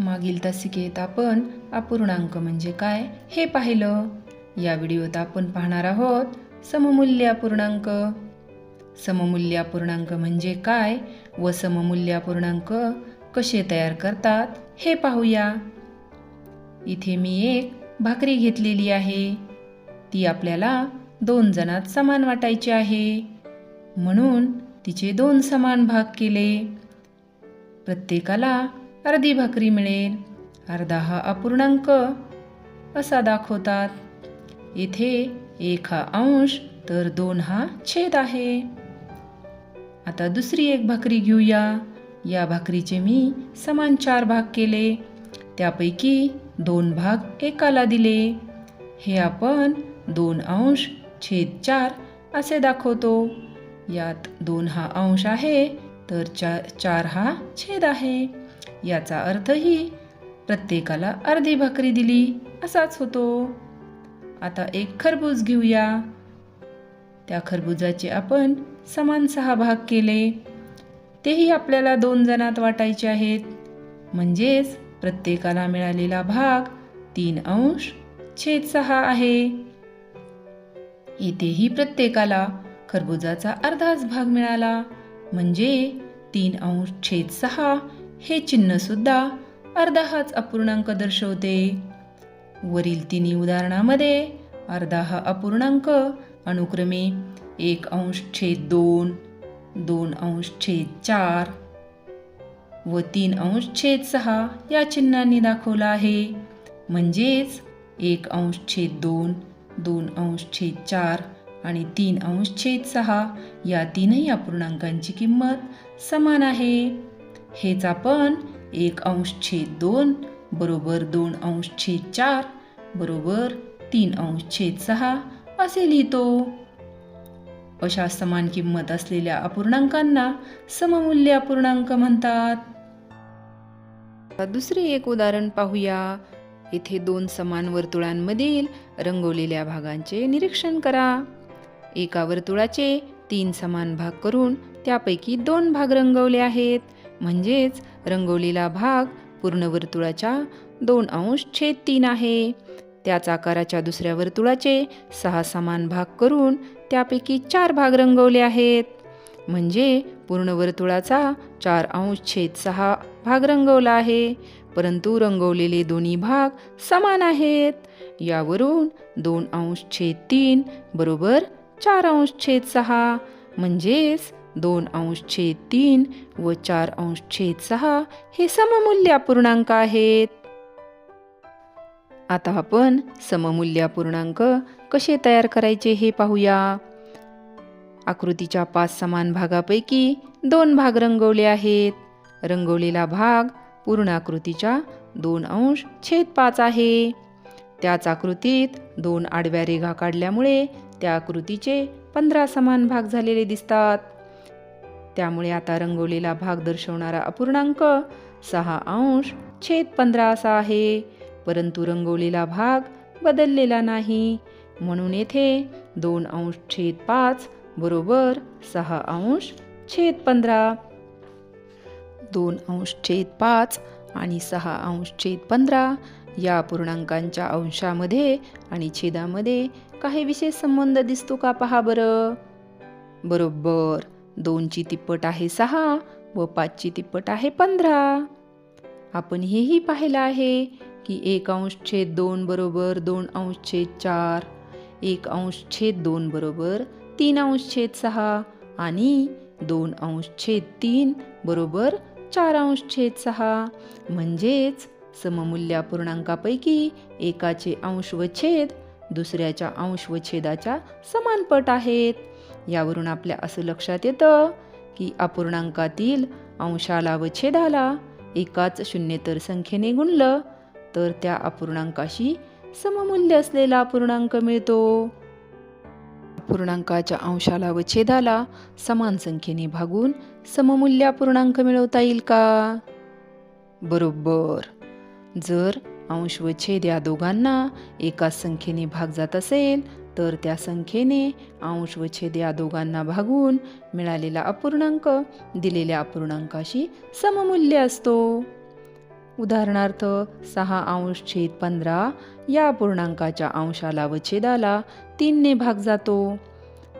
मागील तासिकेत आपण अपूर्णांक म्हणजे काय हे पाहिलं. या व्हिडिओत आपण पाहणार आहोत सममूल्य अपूर्णांक. सममूल्य अपूर्णांक म्हणजे काय व सममूल्य अपूर्णांक कसे तयार करतात हे पाहूया. इथे मी एक भाकरी घेतलेली आहे. ती आपल्याला दोन जणात समान वाटायची आहे. म्हणून तिचे दोन समान भाग केले. प्रत्येकाला अर्धी भाकरी मिळेल अर्धा हा अपूर्णांक असा दाखवतात. येथे एक हा अंश तर दोन हा छेद आहे. आता दुसरी एक भाकरी घेऊया. या भाकरीचे मी समान चार भाग केले. त्यापैकी दोन भाग एकाला दिले. हे आपण दोन अंश छेद चार असे दाखवतो. यात दोन हा अंश आहे तर चा चार हा छेद आहे. याचा अर्थही प्रत्येकाला अर्धी भाकरी दिली असाच होतो. आता एक खरबूज घेऊया. त्या खरबुजाचे आपण समान सहा भाग केले. तेही आपल्याला दोन जणात वाटायचे आहेत. म्हणजेच प्रत्येकाला मिळालेला भाग तीन अंश छेद सहा आहे. येथेही प्रत्येकाला खरबुजाचा अर्धाच भाग मिळाला. म्हणजे तीन अंश छेद सहा हे चिन्ह सुद्धा अर्धा हाच अपूर्णांक दर्शवते. वरील तिन्ही उदाहरणामध्ये अर्धा हा अपूर्णांक अनुक्रमे एक अंश छेद दोन दोन अंश छेद चार व तीन अंश छेद सहा या चिन्हांनी दाखवला आहे. म्हणजेच एक अंश छेद दोन दोन अंश छेद चार आणि तीन अंश छेद सहा या तीनही अपूर्णांकांची किंमत समान आहे. हेच आपण एक अंश छेद दोन बरोबर दोन अंश छेद चार बरोबर तीन अंश छेद सहा असे लिहितो. अशा समान किंमत असलेल्या अपूर्णांकांना सममूल्य अपूर्णांक म्हणतात. दुसरे एक उदाहरण पाहूया. येथे दोन समान वर्तुळांमधील रंगवलेल्या भागांचे निरीक्षण करा. एका वर्तुळाचे तीन समान भाग करून त्यापैकी दोन भाग रंगवले आहेत. म्हणजेच रंगवलेला भाग पूर्ण वर्तुळाच्या दोन अंश छेद तीन आहे. त्याच आकाराच्या दुसऱ्या वर्तुळाचे सहा समान भाग करून त्यापैकी चार भाग रंगवले आहेत. म्हणजे पूर्ण वर्तुळाचा चार अंश छेद सहा भाग रंगवला आहे. परंतु रंगवलेले दोन्ही भाग समान आहेत. यावरून दोन अंश छेद तीन बरोबर चार अंश छेद सहा. म्हणजेच दोन अंश छेद तीन व चार अंश छेद सहा हे सममूल्य अपूर्णांक आहेत. आता आपण सममूल्य अपूर्णांक कसे तयार करायचे हे पाहूया. आकृतीच्या पाच समान भागापैकी दोन भाग रंगवले आहेत. रंगवलेला भाग पूर्ण आकृतीच्या दोन अंश छेद पाच आहे. त्याच आकृतीत दोन आडव्या रेघा काढल्यामुळे त्या आकृतीचे पंधरा समान भाग झालेले दिसतात. त्यामुळे आता रंगवलेला भाग दर्शवणारा अपूर्णांक सहा अंश छेद पंधरा असा आहे. परंतु रंगवलेला भाग बदललेला नाही. म्हणून येथे दोन अंश छेद पाच बरोबर सहा अंश छेद पंधरा. दोन अंश छेद पाच आणि सहा अंश छेद पंधरा या पूर्णांकांच्या अंशामध्ये आणि छेदामध्ये काही विशेष संबंध दिसतो का पहा बरं? बरोबर. दोनची तिप्पट आहे सहा व पाचची तिप्पट आहे पंधरा. आपण हेही पाहिलं आहे की एक अंश छेद दोन बरोबर दोन अंश छेद चार एक अंश छेद दोन बरोबर तीन अंश छेद सहा आणि दोन अंश छेद तीन बरोबर चार अंश छेद सहा. म्हणजेच सममूल्य पूर्णांकापैकी एकाचे अंश व छेद दुसऱ्याच्या अंश व छेदाच्या समानपट आहेत. यावरून आपल्या असं लक्षात येतं की अपूर्णांकातील अंशाला व छेदाला एकाच शून्येतर संख्येने गुणलं तर त्या अपूर्णांकाशी सममूल्य असलेला अपूर्णांक मिळतो. अपूर्णांकाच्या अंशाला व छेदाला समान संख्येने भागून सममूल्य अपूर्णांक मिळवता येईल का? बरोबर. जर अंश व छेद या दोघांना एकाच संख्येने भाग जात असेल तर त्या संख्येने अंश व छेद या दोघांना भागून मिळालेला अपूर्णांक दिलेल्या अपूर्णांकाशी सममूल्य असतो. उदाहरणार्थ सहा अंश छेद पंधरा या अपूर्णांकाच्या अंशाला व छेदाला तीनने भाग जातो.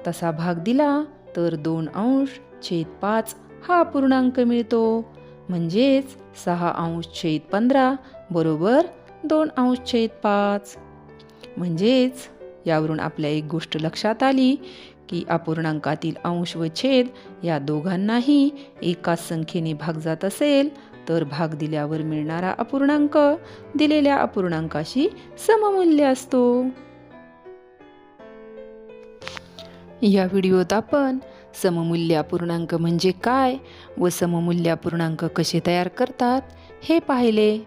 तसा भाग दिला तर दोन अंश छेद पाच हा अपूर्णांक मिळतो. म्हणजेच सहा अंश छेद पंधरा बरोबर दोन अंश छेद पाच. म्हणजेच यावरून आपल्या एक गोष्ट लक्षात आली की अपूर्णांकातील अंश व छेद या दोघांनाही एकाच संख्येने भाग जात असेल तर भाग दिल्यावर मिळणारा अपूर्णांक दिलेल्या अपूर्णांकाशी सममूल्य असतो. या व्हिडिओत आपण सममूल्य अपूर्णांक म्हणजे काय व सममूल्य अपूर्णांक कसे तयार करतात हे पाहिले.